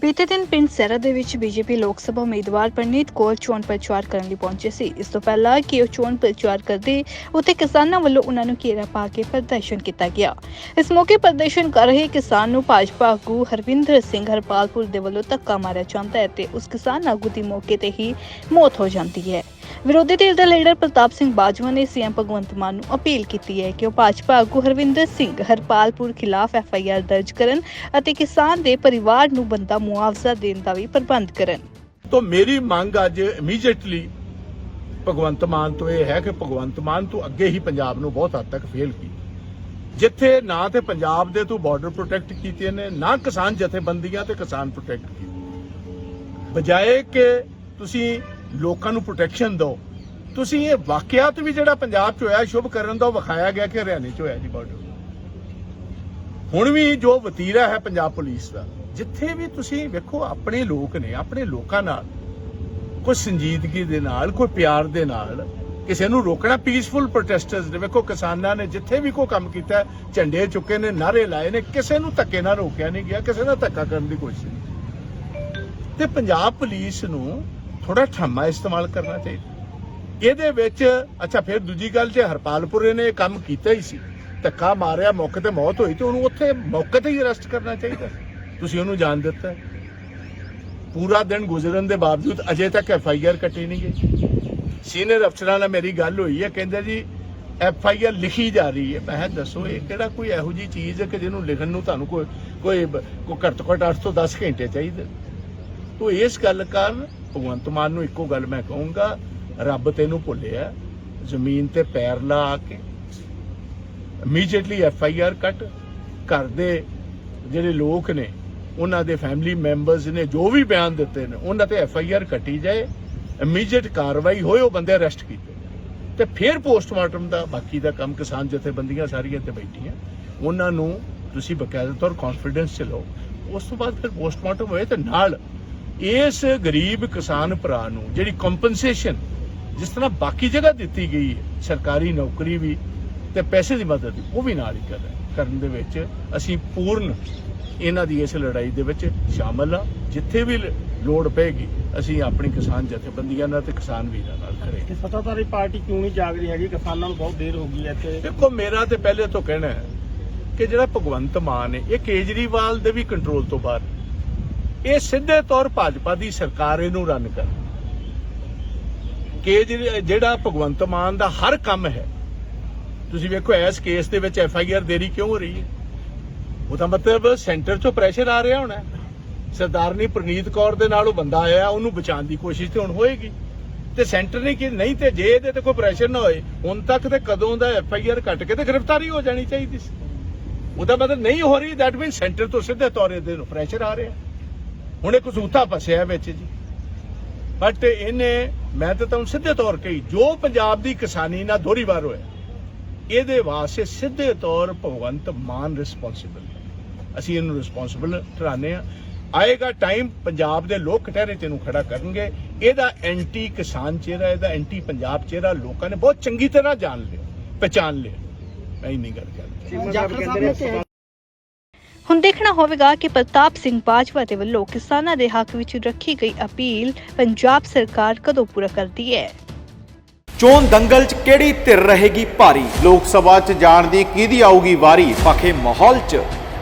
ਬੀਤੇ ਦਿਨ ਪਿੰਡ ਸੈਰਾ ਦੇ ਵਿੱਚ ਬੀਜੇਪੀ ਲੋਕ ਸਭਾ ਉਮੀਦਵਾਰ ਪਰਨੀਤ ਕੌਰ ਚੋਣ ਪ੍ਰਚਾਰ ਕਰਨ ਲਈ ਪਹੁੰਚੇ ਸੀ। ਇਸ ਤੋਂ ਪਹਿਲਾਂ ਕਿ ਉਹ ਚੋਣ ਪ੍ਰਚਾਰ ਕਰਦੇ, ਉੱਥੇ ਕਿਸਾਨਾਂ ਵੱਲੋਂ ਉਹਨਾਂ ਨੂੰ ਘੇਰਾ ਪਾ ਕੇ ਪ੍ਰਦਰਸ਼ਨ ਕੀਤਾ ਗਿਆ। ਇਸ ਮੌਕੇ ਪ੍ਰਦਰਸ਼ਨ ਕਰ ਰਹੇ ਕਿਸਾਨ ਨੂੰ ਭਾਜਪਾ ਆਗੂ ਹਰਵਿੰਦਰ ਸਿੰਘ ਹਰਪਾਲਪੁਰ ਦੇ ਵੱਲੋਂ ਧੱਕਾ ਮਾਰਿਆ ਜਾਂਦਾ ਹੈ ਤੇ ਉਸ ਕਿਸਾਨ ਆਗੂ ਦੀ ਮੌਕੇ ਤੇ ਹੀ ਮੌਤ ਹੋ ਜਾਂਦੀ ਹੈ। ਵਿਰੋਧੀ ਧਿਰ ਦਾ ਲੀਡਰ ਪ੍ਰਤਾਪ ਸਿੰਘ ਬਾਜਵਾ ਨੇ ਸੀਐਮ ਭਗਵੰਤ ਮਾਨ ਨੂੰ ਅਪੀਲ ਕੀਤੀ ਹੈ ਕਿ ਉਹ ਭਾਜਪਾ ਆਗੂ ਹਰਵਿੰਦਰ ਸਿੰਘ ਹਰਪਾਲਪੁਰ ਖਿਲਾਫ ਐਫਆਈਆਰ ਦਰਜ ਕਰਨ ਅਤੇ ਕਿਸਾਨ ਦੇ ਪਰਿਵਾਰ ਨੂੰ ਬੰਦਾ ਮੁਆਵਜ਼ਾ ਦੇਣ ਦਾ ਵੀ ਪ੍ਰਬੰਧ ਕਰਨ। ਤੋਂ ਮੇਰੀ ਮੰਗ ਅੱਜ ਇਮੀਡੀਏਟਲੀ ਭਗਵੰਤ ਮਾਨ ਤੋਂ ਇਹ ਹੈ ਕਿ ਭਗਵੰਤ ਮਾਨ ਤੋਂ ਅੱਗੇ ਹੀ ਪੰਜਾਬ ਨੂੰ ਬਹੁਤ ਹੱਦ ਤੱਕ ਫੇਲ ਕੀ ਜਿੱਥੇ ਨਾ ਤੇ ਪੰਜਾਬ ਦੇ ਤੂੰ ਬਾਰਡਰ ਪ੍ਰੋਟੈਕਟ ਕੀਤੇ ਨੇ, ਨਾ ਕਿਸਾਨ ਜਥੇਬੰਦੀਆਂ ਤੇ ਕਿਸਾਨ ਪ੍ਰੋਟੈਕਟ ਕੀਤੇ ਬਜਾਏ ਕਿ ਤੁਸੀਂ ਲੋਕਾਂ ਨੂੰ ਪ੍ਰੋਟੈਕਸ਼ਨ ਦਿਓ। ਤੁਸੀਂ ਇਹ ਵਾਕਿਆਤ ਵੀ ਜਿਹੜਾ ਪੰਜਾਬ 'ਚ ਹੋਇਆ, ਸ਼ੁਭ ਕਰਨ ਦਾ ਵਿਖਾਇਆ ਗਿਆ ਕਿ ਹਰਿਆਣੇ 'ਚ ਹੋਇਆ ਜੀ ਬਾਰਡਰ ਹੁਣ ਵੀ ਜੋ ਵਤੀਰਾ ਹੈ ਪੰਜਾਬ ਪੁਲਿਸ ਦਾ, ਜਿੱਥੇ ਵੀ ਤੁਸੀਂ ਵੇਖੋ ਆਪਣੇ ਲੋਕ ਨੇ, ਆਪਣੇ ਲੋਕਾਂ ਨਾਲ, ਕੋਈ ਸੰਜੀਦਗੀ ਦੇ ਨਾਲ, ਕੋਈ ਪਿਆਰ ਦੇ ਨਾਲ, ਕਿਸੇ ਨੂੰ ਰੋਕਣਾ ਪੀਸਫੁਲ ਪ੍ਰੋਟੈਸਟਰਸ ਨੇ, ਵੇਖੋ ਕਿਸਾਨਾਂ ਨੇ ਜਿੱਥੇ ਵੀ ਕੋਈ ਕੰਮ ਕੀਤਾ, ਝੰਡੇ ਚੁੱਕੇ ਨੇ ਨਾਰੇ ਲਾਏ ਨੇ, ਕਿਸੇ ਨੂੰ ਧੱਕੇ ਨਾਲ ਰੋਕਿਆ ਨਹੀਂ ਗਿਆ, ਕਿਸੇ ਨਾਲ ਧੱਕਾ ਕਰਨ ਦੀ ਕੋਸ਼ਿਸ਼ ਨਹੀਂ। ਤੇ ਪੰਜਾਬ ਪੁਲਿਸ ਨੂੰ ਥੋੜਾ ਠਾਮਾ ਇਸਤੇਮਾਲ ਕਰਨਾ ਚਾਹੀਦਾ। ਇਹਦੇ ਵਿੱਚ, ਅੱਛਾ, ਫਿਰ ਦੂਜੀ ਗੱਲ ਜੇ ਹਰਪਾਲਪੁਰੇ ਨੇ ਕੰਮ ਕੀਤਾ ਹੀ ਸੀ, ਧੱਕਾ ਮਾਰਿਆ, ਮੌਕੇ ਤੇ ਮੌਤ ਹੋਈ ਤੇ ਉਹਨੂੰ ਉੱਥੇ ਮੌਕੇ ਤੇ ਹੀ ਅਰੈਸਟ ਕਰਨਾ ਚਾਹੀਦਾ। ਤੁਸੀਂ ਉਹਨੂੰ ਜਾਣ ਦਿੱਤਾ ਪੂਰਾ ਦਿਨ ਗੁਜ਼ਰਨ ਦੇ ਬਾਵਜੂਦ ਅਜੇ ਤੱਕ ਐਫ ਆਈ ਆਰ ਕੱਟੀ ਨਹੀਂ ਗਈ। ਸੀਨੀਅਰ ਅਫਸਰਾਂ ਨਾਲ ਮੇਰੀ ਗੱਲ ਹੋਈ ਹੈ, ਕਹਿੰਦੇ ਜੀ, ਐਫ ਆਈ ਆਰ ਲਿਖੀ ਜਾ ਰਹੀ ਹੈ। ਮੈਂ ਕਿਹਾ, ਦੱਸੋ, ਇਹ ਕਿਹੜਾ ਕੋਈ ਇਹੋ ਜੀ ਚੀਜ਼ ਹੈ ਕਿ ਜਿਹਨੂੰ ਲਿਖਣ ਨੂੰ ਤੁਹਾਨੂੰ ਕੋਈ ਕੋਈ ਕੋਈ ਘੱਟ ਤੋਂ ਘੱਟ 8 ਤੋਂ 10 ਘੰਟੇ ਚਾਹੀਦੇ? ਤੋ ਇਸ ਗੱਲ ਕਾਰਨ ਭਗਵੰਤ ਮਾਨ ਨੂੰ ਇੱਕੋ ਗੱਲ ਮੈਂ ਕਹੂੰਗਾ, ਰੱਬ ਤੈਨੂੰ ਭੁੱਲਿਆ, ਜ਼ਮੀਨ ਤੇ ਪੈਰ ਲਾ ਕੇ immediately F I R cut, ਘਰ ਦੇ ਜਿਹੜੇ ਲੋਕ ਨੇ, ਉਹਨਾਂ ਦੇ ਫੈਮਿਲੀ ਮੈਂਬਰਸ ਨੇ, ਜੋ ਵੀ ਬਿਆਨ ਦਿੱਤੇ ਨੇ, ਉਹਨਾਂ ਤੇ ਐਫ ਆਈ ਆਰ ਕੱਟੀ ਜਾਏ ਇਮੀਡੀਏਟ ਕਾਰਵਾਈ ਹੋਏ, ਉਹ ਬੰਦੇ ਅਰੈਸਟ ਕੀਤੇ ਤੇ ਫਿਰ ਪੋਸਟਮਾਰਟਮ ਦਾ, ਬਾਕੀ ਦਾ ਕੰਮ ਕਿਸਾਨ ਜਥੇਬੰਦੀਆਂ ਸਾਰੀਆਂ ਤੇ ਬੈਠੀਆਂ। ਉਹਨਾਂ ਨੂੰ ਤੁਸੀਂ ਬਕਾਇਦਾ ਤੌਰ ਕੌਨਫੀਡੈਂਸ ਚ ਲਓ। ਉਸ ਤੋਂ ਬਾਅਦ ਫਿਰ ਪੋਸਟਮਾਰਟਮ ਹੋਏ ਤੇ ਨਾਲ ਇਸ ਗਰੀਬ ਕਿਸਾਨ ਭਰਾ ਨੂੰ ਜਿਹੜੀ ਕੰਪਨਸੇਸ਼ਨ ਜਿਸ ਤਰ੍ਹਾਂ ਬਾਕੀ ਜਗ੍ਹਾ ਦਿੱਤੀ ਗਈ ਹੈ ਸਰਕਾਰੀ ਨੌਕਰੀ ਵੀ ਤੇ ਪੈਸੇ ਦੀ ਮਦਦ ਵੀ ਉਹ ਵੀ ਨਾਲ ਹੀ ਕਰ ਕਰਨ ਦੇ ਵਿੱਚ ਅਸੀਂ ਪੂਰਨ ਇਹਨਾਂ ਦੀ ਇਸ ਲੜਾਈ ਦੇ ਵਿੱਚ ਸ਼ਾਮਲ ਆ ਜਿੱਥੇ ਵੀ ਲੋੜ ਪਏਗੀ ਅਸੀਂ ਆਪਣੀ ਕਿਸਾਨ ਜਥੇਬੰਦੀਆਂ ਨਾਲ ਤੇ ਕਿਸਾਨ ਵੀਰਾਂ ਨਾਲ ਖੜੇ ਕਿ ਸੱਤਾਧਾਰੀ ਪਾਰਟੀ ਕਿਉਂ ਨਹੀਂ ਜਾਗ ਰਹੀ ਹੈਗੀ? ਕਿਸਾਨਾਂ ਨੂੰ ਬਹੁਤ ਦੇਰ ਹੋ ਗਈ ਹੈ ਇੱਥੇ। ਦੇਖੋ ਮੇਰਾ ਤੇ ਪਹਿਲੇ ਤੋਂ ਕਹਿਣਾ ਹੈ ਕਿ ਜਿਹੜਾ ਭਗਵੰਤ ਮਾਨ ਹੈ ਇਹ ਕੇਜਰੀਵਾਲ ਦੇ ਵੀ ਕੰਟਰੋਲ ਤੋਂ ਬਾਹਰ ਹੈ। ਇਹ ਸਿੱਧੇ ਤੌਰ ਭਾਜਪਾ ਦੀ ਸਰਕਾਰ ਇਹਨੂੰ ਰਨ ਕਰ। ਕੇਜਰੀ ਜਿਹੜਾ ਭਗਵੰਤ ਮਾਨ ਦਾ ਹਰ ਕੰਮ ਹੈ। ਤੁਸੀਂ ਵੇਖੋ, ਇਸ ਕੇਸ ਦੇ ਵਿੱਚ ਐਫ ਆਈ ਆਰ ਦੇਰੀ ਕਿਉਂ ਹੋ ਰਹੀ ਹੈ? ਉਹਦਾ ਮਤਲਬ ਸੈਂਟਰ ਤੋਂ ਪ੍ਰੈਸ਼ਰ ਆ ਰਿਹਾ ਹੋਣਾ। ਸਰਦਾਰਨੀ ਪ੍ਰਨੀਤ ਕੌਰ ਦੇ ਨਾਲ ਉਹ ਬੰਦਾ ਆਇਆ, ਉਹਨੂੰ ਬਚਾਉਣ ਦੀ ਕੋਸ਼ਿਸ਼ ਤੇ ਹੁਣ ਹੋਏਗੀ। ਤੇ ਸੈਂਟਰ ਨੇ ਕਿ ਨਹੀਂ ਤੇ ਜੇ ਇਹਦੇ ਤੇ ਕੋਈ ਪ੍ਰੈਸ਼ਰ ਨਾ ਹੋਏ, ਹੁਣ ਤੱਕ ਤੇ ਕਦੋਂ ਦਾ ਐਫ ਆਈ ਆਰ ਕੱਟ ਕੇ ਤੇ ਗ੍ਰਿਫਤਾਰੀ ਹੋ ਜਾਣੀ ਚਾਹੀਦੀ ਸੀ। ਉਹਦਾ ਮਤਲਬ ਨਹੀਂ ਹੋ ਰਹੀ ਦੈਟ ਮੀਨ ਸੈਂਟਰ ਤੋਂ ਸਿੱਧੇ ਤੌਰ ਤੇ ਪ੍ਰੈਸ਼ਰ ਆ ਰਿਹਾ। ਹੁਣ ਇਹ ਕਸੂਤਾ ਫਸਿਆ ਵਿੱਚ ਜੀ। ਬਟ ਇਹਨੇ, ਮੈਂ ਤਾਂ ਤੁਹਾਨੂੰ ਸਿੱਧੇ ਤੌਰ ਕਹੀ ਜੋ ਪੰਜਾਬ ਦੀ ਕਿਸਾਨੀ ਨਾਲ ਦੋਹਰੀ ਹੋਇਆ, ਇਹਦੇ ਵਾਸਤੇ ਸਿੱਧੇ ਤੌਰ ਭਗਵੰਤ ਮਾਨ ਰਿਸਪੌਂਸਿਬਲ ਅਸੀਂ ਇਹਨੂੰ ਰਿਸਪੌਂਸਿਬਲ ਠਹਿਰਾਉਂਦੇ ਆ ਆਏਗਾ ਟਾਈਮ ਪੰਜਾਬ ਦੇ ਲੋਕ ਕਟਹਿਰੇ ਤੇ ਨੂੰ ਖੜਾ ਕਰਨਗੇ। ਇਹਦਾ ਐਂਟੀ ਕਿਸਾਨ ਚਿਹਰਾ, ਇਹਦਾ ਐਂਟੀ ਪੰਜਾਬ ਚਿਹਰਾ ਲੋਕਾਂ ਨੇ ਬਹੁਤ ਚੰਗੀ ਤਰ੍ਹਾਂ ਜਾਣ ਲਿਆ ਪਛਾਣ ਲਿਆ। ਮੈਂ ਇੰਨੀ ਗੱਲ ਕਰਦਾ ਜਾਖੜ ਸਾਹਿਬ ਨੇ ਕਿਹਾ ਹੁਣ ਦੇਖਣਾ ਹੋਵੇਗਾ ਕਿ ਪ੍ਰਤਾਪ ਸਿੰਘ ਬਾਜਵਾ ਦੇ ਵੱਲੋਂ ਕਿਸਾਨਾਂ ਦੇ ਹੱਕ ਵਿੱਚ ਰੱਖੀ ਗਈ ਅਪੀਲ ਪੰਜਾਬ ਸਰਕਾਰ ਕਦੋਂ ਪੂਰਾ ਕਰਦੀ ਹੈ? ਚੋਣ ਦੰਗਲ 'ਚ ਕਿਹੜੀ ਧਿਰ ਰਹੇਗੀ ਭਾਰੀ? ਲੋਕ ਸਭਾ 'ਚ ਜਾਣ ਦੀ ਕਿਹਦੀ ਆਊਗੀ ਵਾਰੀ? ਪਖੇ ਮਾਹੌਲ 'ਚ